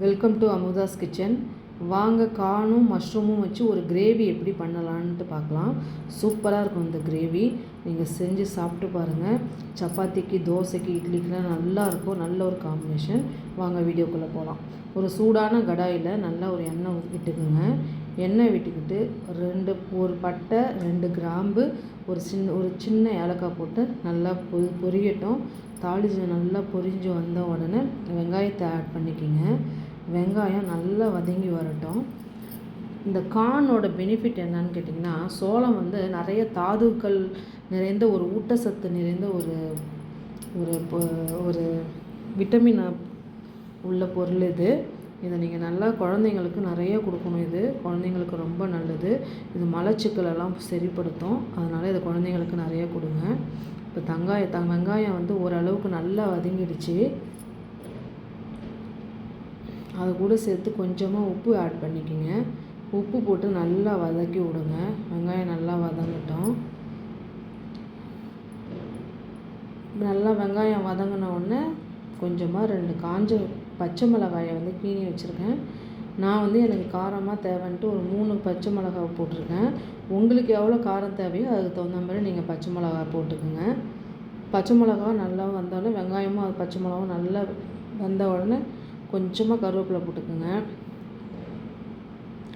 Welcome to Amudha's kitchen வாங்க காணும் மஷ்ரூமும் வச்சு ஒரு கிரேவி எப்படி பண்ணலான்ட்டு பார்க்கலாம். சூப்பராக இருக்கும் இந்த கிரேவி நீங்கள் செஞ்சு சாப்பிட்டு பாருங்கள் சப்பாத்திக்கு தோசைக்கு இட்லிக்கெலாம் நல்லா இருக்கும். நல்ல ஒரு காம்பினேஷன் வாங்க வீடியோக்குள்ளே போகலாம் ஒரு சூடான கடாயில் நல்லா ஒரு எண்ணெய் விட்டுக்குங்க. எண்ணெய் விட்டுக்கிட்டு ரெண்டு ஒரு பட்டை ரெண்டு கிராம்பு ஒரு சின்ன ஒரு சின்ன ஏலக்காய் போட்டு நல்லா பொ பொரியட்டும். தாளிச்சு நல்லா பொரிஞ்சு வந்த உடனே வெங்காயத்தை ஆட் பண்ணிக்கிங்க. வெங்காயம் நல்லா வதங்கி வரட்டும். இந்த கார்னோட பெனிஃபிட் என்னன்னு கேட்டிங்கன்னா சோளம் வந்து நிறைய தாதுக்கள் நிறைந்த ஒரு ஊட்டச்சத்து நிறைந்த ஒரு ஒரு ஒரு விட்டமின் உள்ள பொருள் இது. இதை நீங்கள் நல்லா குழந்தைங்களுக்கு நிறைய கொடுக்கணும் இது. குழந்தைங்களுக்கு ரொம்ப நல்லது. இது மலச்சிக்கலெல்லாம் சரிப்படுத்தும். அதனால் இதை குழந்தைங்களுக்கு நிறைய கொடுங்க. இப்போ தங்காய த வெங்காயம் வந்து ஓரளவுக்கு நல்லா வதங்கிடுச்சு. அது கூட சேர்த்து கொஞ்சமாக உப்பு ஆட் பண்ணிக்கோங்க. உப்பு போட்டு நல்லா வதக்கி விடுங்க. வெங்காயம் நல்லா வதங்கட்டும். நல்லா வெங்காயம் வதங்கின உடனே கொஞ்சமாக ரெண்டு காஞ்ச பச்சை மிளகாயை வந்து கீனி வச்சுருக்கேன். நான் வந்து எனக்கு காரமாக தேவைன்ட்டு ஒரு மூணு பச்சை மிளகாய் போட்டிருக்கேன். உங்களுக்கு எவ்வளோ காரம் தேவையோ அதுக்கு தகுந்த மாதிரி நீங்கள் பச்சை மிளகாய் போட்டுக்கோங்க. பச்சை மிளகா நல்லா வந்தாலும் வெங்காயமும் அது பச்சை மிளகாவும் நல்லா வந்த உடனே கொஞ்சமாக கருவேப்பிலை போட்டுக்கோங்க.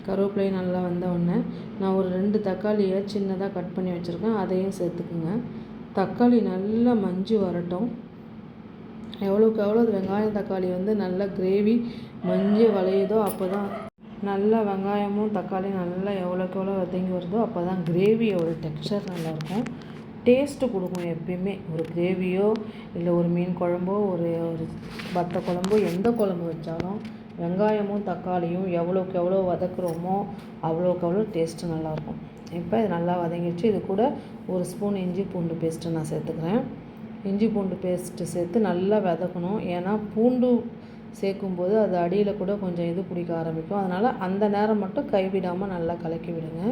கருவேப்பிலையும் நல்லா வந்த உடனே நான் ஒரு ரெண்டு தக்காளியை சின்னதாக கட் பண்ணி வச்சுருக்கேன். அதையும் சேர்த்துக்குங்க. தக்காளி நல்லா மஞ்சு வரட்டும். எவ்வளோக்கு எவ்வளோ அது வெங்காயம் தக்காளி வந்து நல்லா கிரேவி மஞ்சு வளையுதோ அப்போ தான் நல்லா வெங்காயமும் தக்காளியும் நல்லா எவ்வளோக்கு எவ்வளோ வதங்கி வருதோ அப்போ தான் கிரேவியோட டெக்ஸ்டர் நல்லாயிருக்கும் டேஸ்ட்டு கொடுக்கும் எப்பயுமே. ஒரு கிரேவியோ இல்லை ஒரு மீன் குழம்போ ஒரு ஒரு வத்த குழம்போ எந்த குழம்பு வச்சாலும் வெங்காயமும் தக்காளியும் எவ்வளோக்கு எவ்வளோ வதக்குறோமோ அவ்வளோக்கு அவ்வளோ டேஸ்ட்டு நல்லாயிருக்கும். இப்போ இது நல்லா வதங்கிடுச்சு இது கூட ஒரு ஸ்பூன் இஞ்சி பூண்டு பேஸ்ட்டு நான் சேர்த்துக்கிறேன். இஞ்சி பூண்டு பேஸ்ட்டு சேர்த்து நல்லா வதக்கணும். ஏன்னா பூண்டு சேர்க்கும்போது அது அடியில் கூட கொஞ்சம் இது பிடிக்க ஆரம்பிக்கும். அதனால் அந்த நேரம் மட்டும் கைவிடாமல் நல்லா கலக்கி விடுங்க.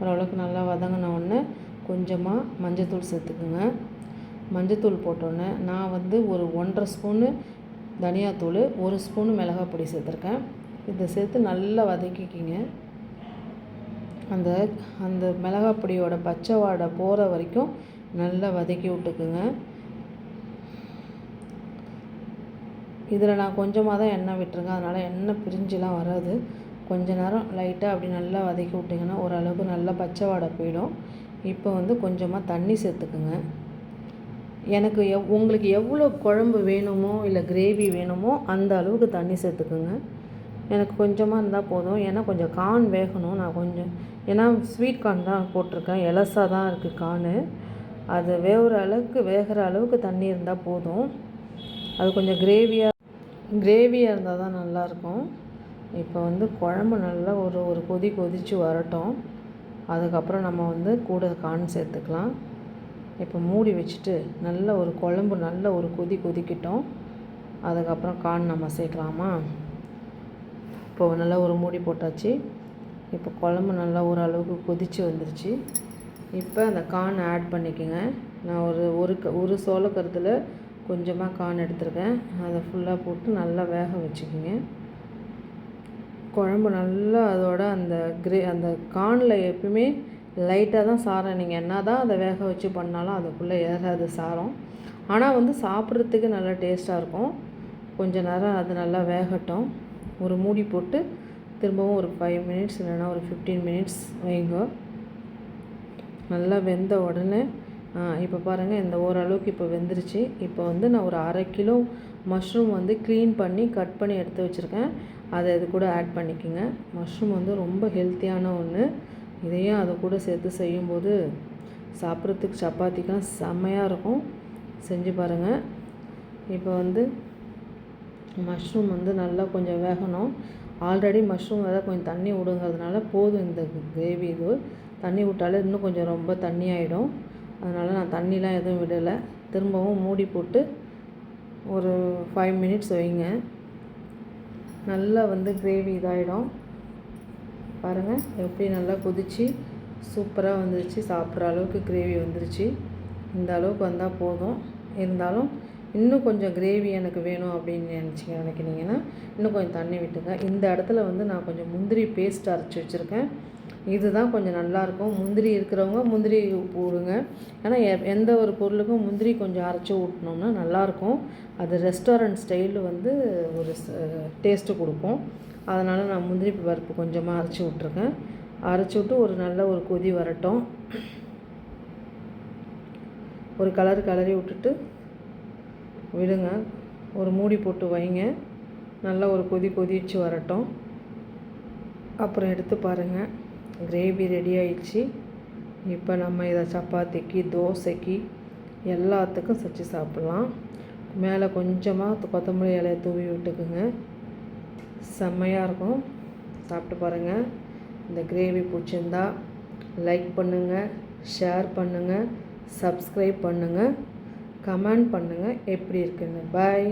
ஓரளவுக்கு நல்லா வதங்கின உடனே கொஞ்சமாக மஞ்சத்தூள் சேர்த்துக்குங்க. மஞ்சத்தூள் போட்டோன்னே நான் வந்து ஒரு ஒன்றரை ஸ்பூனு தனியாத்தூள் ஒரு ஸ்பூனு மிளகா பொடி சேர்த்துருக்கேன். இதை சேர்த்து நல்லா வதக்கிக்கிங்க. அந்த அந்த மிளகா பொடியோட பச்சை வாடை போகிற வரைக்கும் நல்லா வதக்கி விட்டுக்குங்க. இதில் நான் கொஞ்சமாக தான் எண்ணெய் விட்டுருங்க அதனால் எண்ணெய் பிரிஞ்சுலாம் வராது. கொஞ்ச நேரம் லைட்டாக அப்படி நல்லா வதக்கி விட்டிங்கன்னா ஓரளவுக்கு நல்லா பச்சை வாடை போயிடும். இப்போ வந்து கொஞ்சமாக தண்ணி சேர்த்துக்குங்க. எனக்கு எவ் உங்களுக்கு எவ்வளோ குழம்பு வேணுமோ இல்லை கிரேவி வேணுமோ அந்த அளவுக்கு தண்ணி சேர்த்துக்குங்க. எனக்கு கொஞ்சமாக இருந்தால் போதும். ஏன்னா கொஞ்சம் கார்ன் வேகணும். நான் கொஞ்சம் ஏன்னா ஸ்வீட் கார்ன் தான் போட்டிருக்கேன். எலசாக தான் இருக்குது கார்னு அது வேகிற அளவுக்கு வேகிற அளவுக்கு தண்ணி இருந்தால் போதும். அது கொஞ்சம் கிரேவியாக கிரேவியாக இருந்தால் தான் நல்லாயிருக்கும் இப்போ வந்து குழம்பு நல்லா ஒரு ஒரு கொதி கொதித்து வரட்டும். அதுக்கப்புறம் நம்ம வந்து கூட கார்ன் சேர்த்துக்கலாம். இப்போ மூடி வச்சுட்டு நல்ல ஒரு குழம்பு நல்ல ஒரு கொதி கொதிக்கட்டும். அதுக்கப்புறம் கார்ன் நம்ம சேர்க்கலாமா? இப்போ நல்லா ஒரு மூடி போட்டாச்சு. இப்போ குழம்பு நல்லா ஓரளவுக்கு கொதித்து வந்துருச்சு. இப்போ அந்த கார்ன் ஆட் பண்ணிக்கோங்க. நான் ஒரு ஒரு க ஒரு சோளக்கருத்தில் கொஞ்சமாக கார்ன் எடுத்திருக்கேன். அதை ஃபுல்லாக போட்டு நல்லா வேக வச்சுக்கோங்க. குழம்பு நல்லா அதோட அந்த கிரே அந்த கார்னில் எப்பயுமே லைட்டாக தான் சாரம் நீங்கள் என்ன தான் அதை வேக வச்சு பண்ணாலும் அதுக்குள்ளே ஏறாது சாரம். ஆனால் வந்து சாப்பிட்றதுக்கு நல்லா டேஸ்ட்டாக இருக்கும். கொஞ்ச நேரம் அது நல்லா வேகட்டும். ஒரு மூடி போட்டு திரும்பவும் ஒரு ஃபைவ் மினிட்ஸ் இல்லைன்னா ஒரு ஃபிஃப்டீன் மினிட்ஸ் வைங்க. நல்லா வெந்த உடனே இப்போ பாருங்கள் இந்த ஓரளவுக்கு இப்போ வெந்துருச்சு. இப்போ வந்து நான் ஒரு அரை கிலோ மஷ்ரூம் வந்து க்ளீன் பண்ணி கட் பண்ணி எடுத்து வச்சுருக்கேன். அதை இது கூட ஆட் பண்ணிக்கோங்க. மஷ்ரூம் வந்து ரொம்ப ஹெல்த்தியான ஒன்று இதையும் அதை கூட சேர்த்து செய்யும்போது சாப்பிட்றதுக்கு சப்பாத்திக்கெலாம் செம்மையாக இருக்கும். செஞ்சு பாருங்கள் இப்போ வந்து மஷ்ரூம் வந்து நல்லா கொஞ்சம் வேகணும். ஆல்ரெடி மஷ்ரூம் வேறு கொஞ்சம் தண்ணி விடுங்கிறதுனால போதும் இந்த கிரேவி இது. தண்ணி விட்டாலே இன்னும் கொஞ்சம் ரொம்ப தண்ணி ஆகிடும் அதனால் நான் தண்ணிலாம் எதுவும் விடலை. திரும்பவும் மூடி போட்டு ஒரு ஃபைவ் மினிட்ஸ் வைங்க. நல்லா வந்து கிரேவி இதாகிடும் பாருங்கள் எப்படி நல்லா கொதிச்சு சூப்பராக வந்துருச்சு. சாப்பிட்ற அளவுக்கு கிரேவி வந்துருச்சு. இந்த அளவுக்கு வந்தால் போதும். இருந்தாலும் இன்னும் கொஞ்சம் கிரேவி எனக்கு வேணும் அப்படின்னு நினச்சி நினைக்கிறீங்கன்னா இன்னும் கொஞ்சம் தண்ணி விட்டுங்க. இந்த இடத்துல வந்து நான் கொஞ்சம் முந்திரி பேஸ்ட் அரைச்சி வச்சுருக்கேன். இதுதான் கொஞ்சம் நல்லாயிருக்கும். முந்திரி இருக்கிறவங்க முந்திரி போடுங்க. ஏன்னா எந்த ஒரு பொருளுக்கும் முந்திரி கொஞ்சம் அரைச்சி ஊட்டினோம்னா நல்லாயிருக்கும். அது ரெஸ்டாரண்ட் ஸ்டைலில் வந்து ஒரு டேஸ்ட்டு கொடுக்கும். அதனால் நான் முந்திரி பருப்பு கொஞ்சமாக அரைச்சி விட்ருக்கேன் அரைச்சி விட்டு ஒரு நல்ல ஒரு கொதி வரட்டும். ஒரு கலர் கலரி விட்டுட்டு விடுங்க. ஒரு மூடி போட்டு வைங்க. நல்லா ஒரு கொதி கொதிச்சு வரட்டும். அப்புறம் எடுத்து பாருங்கள் கிரேவி ரெடி ஆயிடுச்சு. இப்போ நம்ம இதை சப்பாத்திக்கு தோசைக்கு எல்லாத்துக்கும் செஞ்சு சாப்பிட்லாம். மேலே கொஞ்சமாக கொத்தமல்லி இலையை தூவி விட்டுக்குங்க. செம்மையாக இருக்கும். சாப்பிட்டு பாருங்கள் இந்த கிரேவி பிடிச்சிருந்தா லைக் பண்ணுங்கள் ஷேர் பண்ணுங்கள் சப்ஸ்கிரைப் பண்ணுங்கள் கமெண்ட் பண்ணுங்கள் எப்படி இருக்குன்னு. பாய்